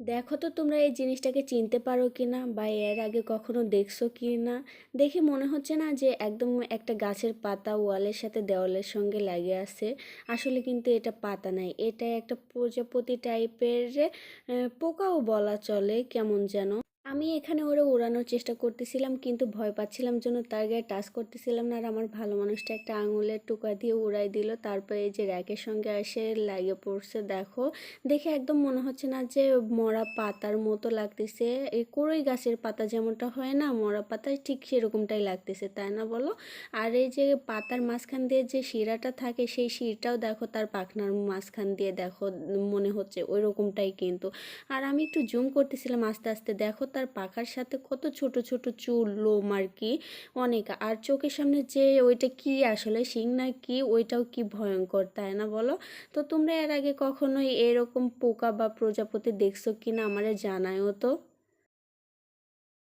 দেখো তো তোমরা এই জিনিসটাকে চিনতে পারো কি না বা এর আগে কখনো দেখছ কি না দেখে মনে হচ্ছে না যে একদম একটা গাছের পাতা ওয়ালের সাথে দেওয়ালের সঙ্গে লাগে আছে। আসলে কিন্তু এটা পাতা নাই এটা একটা প্রজাপতি টাইপের পোকাও বলা চলে, কেমন যেন। আমি এখানে ওরা উড়ানোর চেষ্টা করতেছিলাম, কিন্তু ভয় পাচ্ছিলাম জন্য তার গায়ে টাচ করতেছিলাম না। আর আমার ভালো মানুষটা একটা আঙুলের টোকা দিয়ে উড়াই দিল। তারপরে এই যে র্যাকের সঙ্গে এসে লাগে পড়ছে, দেখো। দেখে একদম মনে হচ্ছে না যে মরা পাতার মতো লাগতেছে। এই কড়ই গাছের পাতা যেমনটা হয় না, মরা পাতা ঠিক সেরকমটাই লাগতেছে, তাই না বলো? আর এই যে পাতার মাঝখান দিয়ে যে শিরাটা থাকে, সেই শিরটাও দেখো তার পাখনার মাঝখান দিয়ে দেখো, মনে হচ্ছে ওই রকমটাই কিন্তু। আর আমি একটু জুম করতেছিলাম আস্তে আস্তে, দেখো তার পাখার সাথে কত ছোট ছোট চুল, লোম আর কি, অনেক। আর চোখের সামনে যে ওইটা কি আসলে, শিং না কি, ওইটাও কি ভয়ঙ্কর, তাই না বলো? তো তোমরা এর আগে কখনোই এরকম পোকা বা প্রজাপতি দেখছ কি না আমারে জানায়ও তো।